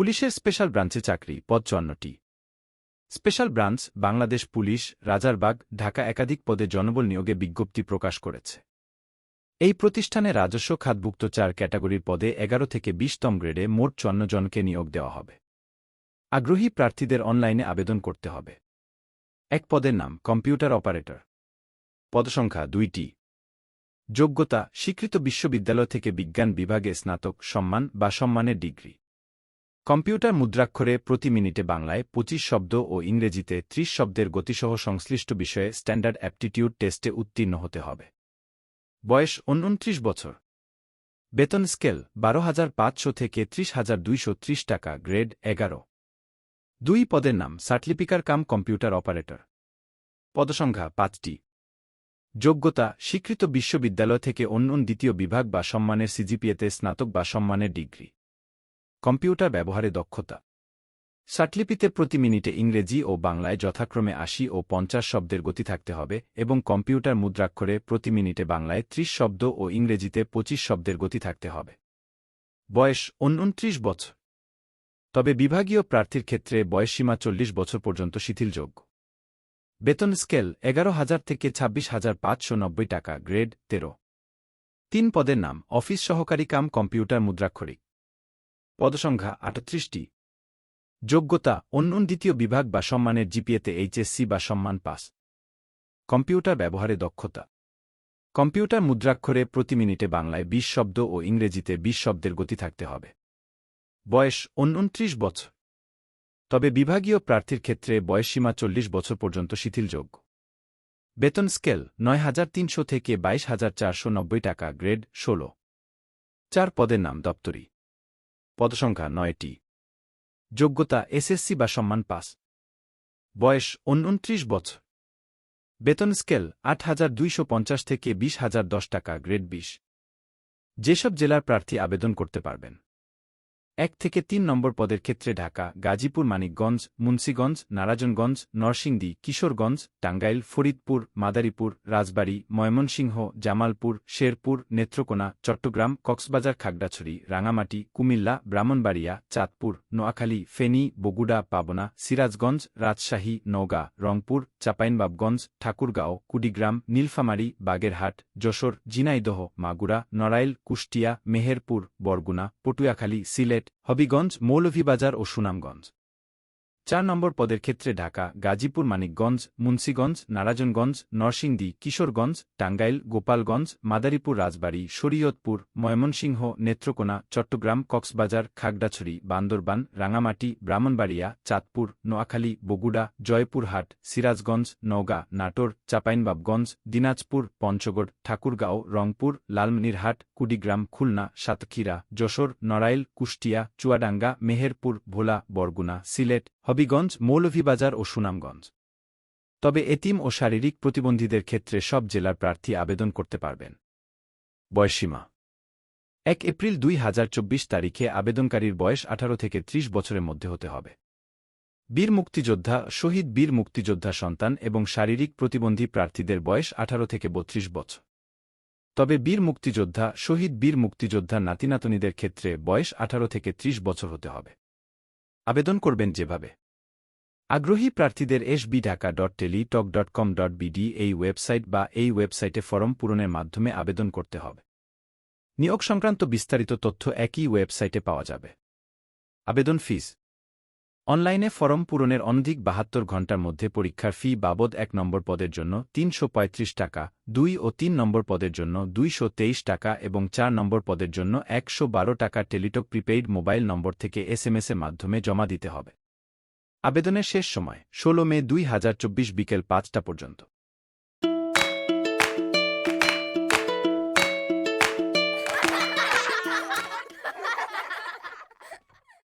পুলিশের স্পেশাল ব্রাঞ্চে চাকরি, পদ চুয়ান্নটি। Special branch Bangladesh police, Rajarbagh, Dhaka একাধিক পদে জনবল নিয়োগে বিজ্ঞপ্তি প্রকাশ করেছে। এই প্রতিষ্ঠানে রাজস্ব খাতভুক্ত চার ক্যাটাগরির পদে এগারো থেকে বিশতম গ্রেডে মোট চুয়ান্ন জনকে নিয়োগ দেওয়া হবে। আগ্রহী প্রার্থীদের অনলাইনে আবেদন করতে হবে। এক পদের নাম, কম্পিউটার অপারেটর। পদসংখ্যা দুইটি। যোগ্যতা, স্বীকৃত বিশ্ববিদ্যালয় থেকে বিজ্ঞান বিভাগে স্নাতক, সম্মান বা সম্মানের ডিগ্রি। কম্পিউটার মুদ্রাক্ষরে প্রতি মিনিটে বাংলায় পঁচিশ শব্দ ও ইংরেজিতে ত্রিশ শব্দের গতিসহ সংশ্লিষ্ট বিষয়ে স্ট্যান্ডার্ড অ্যাপটিটিউড টেস্টে উত্তীর্ণ হতে হবে। বয়স উনত্রিশ বছর। বেতন স্কেল বারো হাজার পাঁচশো থেকে ত্রিশ হাজার দুইশো ত্রিশ টাকা, গ্রেড এগারো। দুই পদের নাম, সার্টিফিকার কাম কম্পিউটার অপারেটর। পদসংখ্যা পাঁচটি। যোগ্যতা, স্বীকৃত বিশ্ববিদ্যালয় থেকে অন্য দ্বিতীয় বিভাগ বা সম্মানের সিজিপিএতে স্নাতক বা সম্মানের ডিগ্রি। কম্পিউটার ব্যবহারে দক্ষতা। সাটলিপিতে প্রতি মিনিটে ইংরেজি ও বাংলায় যথাক্রমে আশি ও পঞ্চাশ শব্দের গতি থাকতে হবে এবং কম্পিউটার মুদ্রাক্ষরে প্রতি মিনিটে বাংলায় ত্রিশ শব্দ ও ইংরেজিতে পঁচিশ শব্দের গতি থাকতে হবে। বয়স উনত্রিশ বছর। তবে বিভাগীয় প্রার্থীর ক্ষেত্রে বয়সসীমা চল্লিশ বছর পর্যন্ত শিথিলযোগ্য। বেতন স্কেল এগারো হাজার থেকে ছাব্বিশ হাজার পাঁচশো নব্বই টাকা, গ্রেড তেরো। তিন পদের নাম, অফিস সহকারী কাম কম্পিউটার মুদ্রাক্ষরিক। পদসংখ্যা আটত্রিশটি। যোগ্যতা অন্য দ্বিতীয় বিভাগ বা সম্মানের জিপিএতে এইচএসসি বা সম্মান পাস। কম্পিউটার ব্যবহারে দক্ষতা। কম্পিউটার মুদ্রাক্ষরে প্রতি মিনিটে বাংলায় বিশ শব্দ ও ইংরেজিতে বিশ শব্দের গতি থাকতে হবে। বয়স উনত্রিশ বছর। তবে বিভাগীয় প্রার্থীর ক্ষেত্রে বয়সসীমা চল্লিশ বছর পর্যন্ত শিথিলযোগ্য। বেতন স্কেল নয় হাজার তিনশো থেকে বাইশ হাজার চারশো নব্বই টাকা, গ্রেড ষোলো। চার পদের নাম দপ্তরি। পদসংখ্যা নয়টি। যোগ্যতা এসএসসি বা সম্মান পাস। বয়স উনত্রিশ বছর। বেতন স্কেল আট হাজার দুইশো পঞ্চাশ থেকে বিশ হাজার দশ টাকা, গ্রেড বিশ। যেসব জেলার প্রার্থী আবেদন করতে পারবেন। এক থেকে তিন নম্বর পদের ক্ষেত্রে ঢাকা, গাজীপুর, মানিকগঞ্জ, মুন্সীগঞ্জ, নারায়ণগঞ্জ, নরসিংদী, কিশোরগঞ্জ, টাঙ্গাইল, ফরিদপুর, মাদারীপুর, রাজবাড়ী, ময়মনসিংহ, জামালপুর, শেরপুর, নেত্রকোনা, চট্টগ্রাম, কক্সবাজার, খাগড়াছড়ি, রাঙামাটি, কুমিল্লা, ব্রাহ্মণবাড়িয়া, চাঁদপুর, নোয়াখালী, ফেনী, বগুড়া, পাবনা, সিরাজগঞ্জ, রাজশাহী, নওগাঁ, রংপুর, চাপাইনবাবগঞ্জ, ঠাকুরগাঁও, কুড়িগ্রাম, নীলফামারী, বাগেরহাট, যশোর জিনাইদহ মাগুরা, নড়াইল, কুষ্টিয়া, মেহেরপুর, বরগুনা, পটুয়াখালী, সিলেট হবিগঞ্জ মৌলভীবাজার ও সুনামগঞ্জ। চার নম্বর পদের ক্ষেত্রে ঢাকা, গাজীপুর, মানিকগঞ্জ, মুন্সীগঞ্জ, নারায়ণগঞ্জ, নরসিংদী, কিশোরগঞ্জ, টাঙ্গাইল, গোপালগঞ্জ, মাদারীপুর, রাজবাড়ী, শরীয়তপুর, ময়মনসিংহ, নেত্রকোনা, চট্টগ্রাম, কক্সবাজার, খাগড়াছড়ি, বান্দরবান, রাঙামাটি, ব্রাহ্মণবাড়িয়া, চাঁদপুর, নোয়াখালী, বগুড়া, জয়পুরহাট, সিরাজগঞ্জ, নওগাঁ, নাটোর, চাপাইনবাবগঞ্জ, দিনাজপুর, পঞ্চগড়, ঠাকুরগাঁও, রংপুর, লালমনিরহাট, কুড়িগ্রাম, খুলনা, সাতক্ষীরা, যশোর, নড়াইল, কুষ্টিয়া, চুয়াডাঙ্গা, মেহেরপুর, ভোলা, বরগুনা, সিলেট হবিগঞ্জ, মৌলভীবাজার ও সুনামগঞ্জ। তবে এতিম ও শারীরিক প্রতিবন্ধীদের ক্ষেত্রে সব জেলার প্রার্থী আবেদন করতে পারবেন। বয়সীমা এক এপ্রিল দুই হাজার চব্বিশ তারিখে আবেদনকারীর বয়স আঠারো থেকে ত্রিশ বছরের মধ্যে হতে হবে। বীর মুক্তিযোদ্ধা, শহীদ বীর মুক্তিযোদ্ধা সন্তান এবং শারীরিক প্রতিবন্ধী প্রার্থীদের বয়স আঠারো থেকে বত্রিশ বছর। তবে বীর মুক্তিযোদ্ধা, শহীদ বীর মুক্তিযোদ্ধা নাতিনাতনিদের ক্ষেত্রে বয়স আঠারো থেকে ত্রিশ বছর হতে হবে। আবেদন করবেন যেভাবে। আগ্রহী প্রার্থীদের S B Dhaka dot Teletalk dot com dot BD এই ওয়েবসাইট বা এই ওয়েবসাইটে ফরম পূরণের মাধ্যমে আবেদন করতে হবে। নিয়োগ সংক্রান্ত বিস্তারিত তথ্য একই ওয়েবসাইটে পাওয়া যাবে। আবেদন ফিস। অনলাইনে ফরম পূরণের অনধিক বাহাত্তর ঘণ্টার মধ্যে পরীক্ষার ফি বাবদ এক নম্বর পদের জন্য তিনশো পঁয়ত্রিশ টাকা, দুই ও তিন নম্বর পদের জন্য দুইশো তেইশ টাকা এবং চার নম্বর পদের জন্য একশো বারো টাকা টেলিটক প্রিপেইড মোবাইল নম্বর থেকে এসএমএসের মাধ্যমে জমা দিতে হবে। আবেদনের শেষ সময় ষোলো মে দুই হাজার চব্বিশ বিকেল পাঁচটা পর্যন্ত।